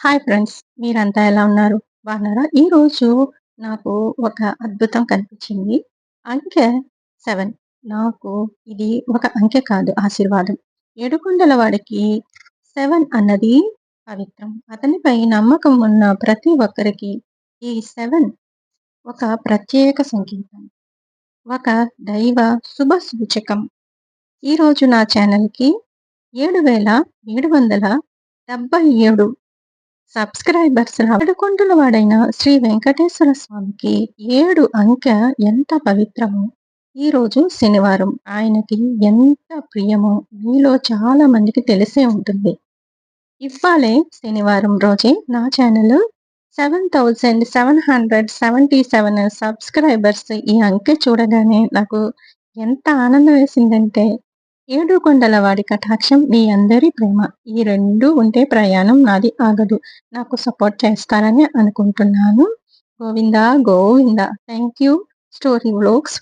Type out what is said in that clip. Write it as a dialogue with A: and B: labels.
A: Hi friends మీరంతా ఎలా ఉన్నారు? బాగున్నారా? ఈరోజు నాకు ఒక అద్భుతం కనిపించింది. అంకె సెవెన్. నాకు ఇది ఒక అంకె కాదు ఆశీర్వాదం. ఏడుకొండల వాడికి సెవెన్ అన్నది పవిత్రం. అతనిపై నమ్మకం ఉన్న ప్రతి ఒక్కరికి ఈ సెవెన్ ఒక ప్రత్యేక సంకేతం ఒక దైవ శుభ సూచకం. ఈరోజు నా ఛానల్కి ఏడు వేల ఏడు వందల డెబ్బై ఏడు సబ్స్క్రైబర్స్ ఏడుకొండల వాడైన శ్రీ వెంకటేశ్వర స్వామికి ఏడు అంకె ఎంత పవిత్రమో. ఈరోజు శనివారం. ఆయనకి ఎంత ప్రియమో మీలో చాలా మందికి తెలిసే ఉంటుంది. ఇవ్వాలే శనివారం రోజే నా channel. Seven thousand seven hundred seventy seven subscribers ఈ అంకె చూడగానే నాకు ఎంత ఆనందం వేసిందంటే ఏడు కొండల వాడి కటాక్షం మీ అందరి ప్రేమ. ఈ రెండు ఉంటే ప్రయాణం నాది ఆగదు. నాకు సపోర్ట్ చేస్తారని అనుకుంటున్నాను. Govinda Govinda. Thank you story vlogs